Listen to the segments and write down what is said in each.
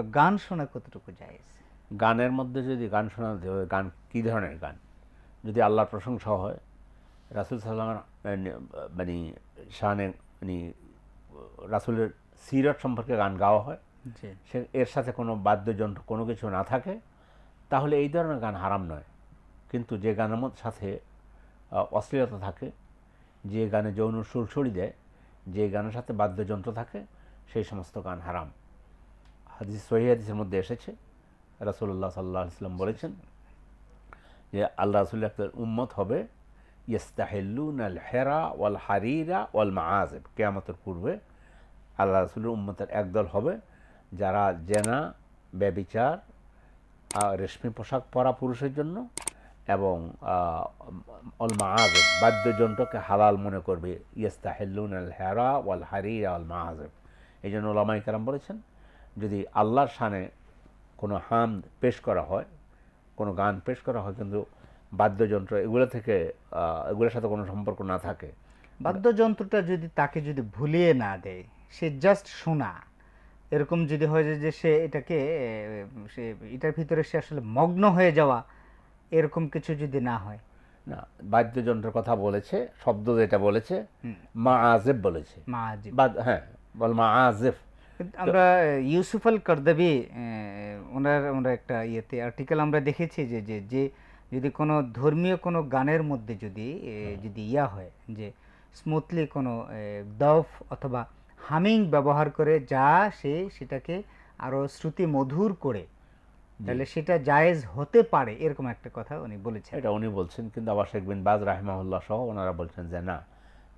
তো গান শোনা কতটুকু জায়েজ? গানের মধ্যে যদি গান শোনা গান কী ধরনের গান? যদি আল্লাহর প্রশংসা হয় রাসুল সাল্লামের মানে শাহানে মানে রাসুলের সিরত সম্পর্কে গান গাওয়া হয় সে এর সাথে কোনো বাদ্যযন্ত্র কোনো কিছু না থাকে তাহলে এই ধরনের গান হারাম নয়। কিন্তু যে গানের সাথে অশ্লীলতা থাকে যে গানে যৌন সুরসুরি দেয় যে গানের সাথে বাদ্যযন্ত্র থাকে সেই সমস্ত গান হারাম। হাদিস সহি হাদিসের মধ্যে এসেছে। রাসুল্লাহ সাল্লাহ ইসলাম বলেছেন যে, আল্লাহ রাসুল একটা উম্মত হবে ইস্তাহেল্লুন আল হেরা ওয়াল হারিরা ওয়াল মাআজেব কেয়ামতের পূর্বে আল্লাহ রাসুলের উম্মতের একদল হবে, যারা জেনা, ব্যবিচার রেশমি পোশাক পরা পুরুষের জন্য এবং অল মাহাজেব বাদ্যযন্ত্রকে হালাল মনে করবে। ইয়েস্তাহেল্লুন আল হেরা ওয়াল হারিরা ওয়াল মাহাজেব এই জন্য ওলামাই বলেছেন যদি আল্লাহর শানে কোনো হাম পেশ করা হয় কোনো গান পেশ করা হয় কিন্তু বাদ্যযন্ত্র এগুলো থেকে এগুলোর সাথে কোনো সম্পর্ক না থাকে। বাদ্যযন্ত্রটা যদি তাকে যদি ভুলিয়ে না দেয় সে জাস্ট শোনা এরকম যদি হয় যে- যে সে এটাকে সে এটার ভিতরে সে আসলে মগ্ন হয়ে যাওয়া এরকম কিছু যদি না হয়? না বাদ্যযন্ত্রের কথা বলেছে শব্দ যেটা বলেছে মা আজেব বলেছে। মা। বাদ হ্যাঁ বল মা আজেফ আমরা ইউসুফ আল করদাবি ওনার আমরা একটা ইয়েতে আর্টিকেল আমরা দেখেছি যে যে যে যদি কোনো ধর্মীয় কোনো গানের মধ্যে যদি যদি ইয়া হয় যে স্মুথলি কোনো দফ অথবা হামিং ব্যবহার করে যা সে সেটাকে আরও শ্রুতি মধুর করে তাহলে সেটা জায়েজ হতে পারে এরকম একটা কথা উনি বলেছেন। এটা উনি বলছেন কিন্তু আবার শেখ বিন বাজ রাহিমাহুল্লাহ সহ ওনারা বলছেন যে না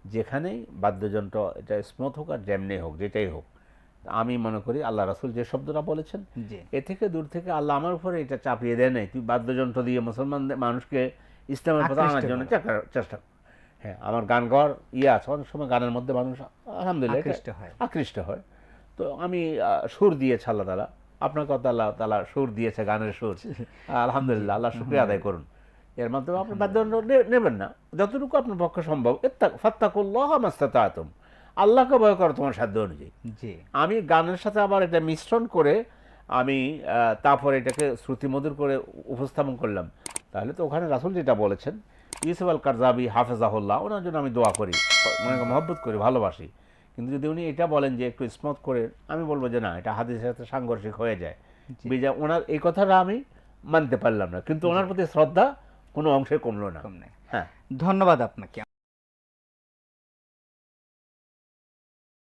যেখানেই বাদ্যযন্ত্র এটা স্মুথ হোক আর যেমনি হোক যেটাই হোক আমি মনে করি আল্লাহ রাসুল যে শব্দটা বলেছেন এ থেকে দূর থেকে আল্লাহ আমার উপরে এটা চাপিয়ে দেয় নাই। তুই বাদ্যযন্ত্র দিয়ে মুসলমানদের মানুষকে ইসলামের পথে আনার জন্য চেষ্টা-। হ্যাঁ আমার গান গাওয়ার ইয়ে আছে অনেক সময় গানের মধ্যে মানুষ আলহামদুলিল্লাহ আকৃষ্ট হয়। আকৃষ্ট হয়। তো আমি সুর দিয়েছে আল্লাহ তালা আপনার কথা আল্লাহ তালা সুর দিয়েছে গানের সুর? আলহামদুলিল্লাহ আল্লাহ শুক্রিয়া আদায় করুন। এর মাধ্যমে আপনি বাদ্যযন্ত্র নেবেন না। যতটুকু আপনার পক্ষে সম্ভব ফাত্তাকুল্লাহ মাস্তাতাতুম। আল্লাহকে ভয় করো তোমার সাধ্য অনুযায়ী। জি। আমি গানের সাথে আবার এটা মিশ্রণ করে আমি তারপরে এটাকে শ্রুতিমধুর করে উপস্থাপন করলাম। তাহলে তো ওখানে রাসুল যেটা বলেছেন ইউসুফ আল কারজাবি হাফেজাহুল্লাহ ওনার জন্য আমি দোয়া করি মানে মহব্বত করি ভালোবাসি। কিন্তু যদি উনি এটা বলেন যে একটু স্মথ করে আমি বলব যে না এটা হাদিসের সাথে সাংঘর্ষিক হয়ে যায়। বিজা ওনার এই কথাটা আমি মানতে পারলাম না কিন্তু ওনার প্রতি শ্রদ্ধা কোনো অংশে কমলো না। হ্যাঁ। ধন্যবাদ আপনাকে।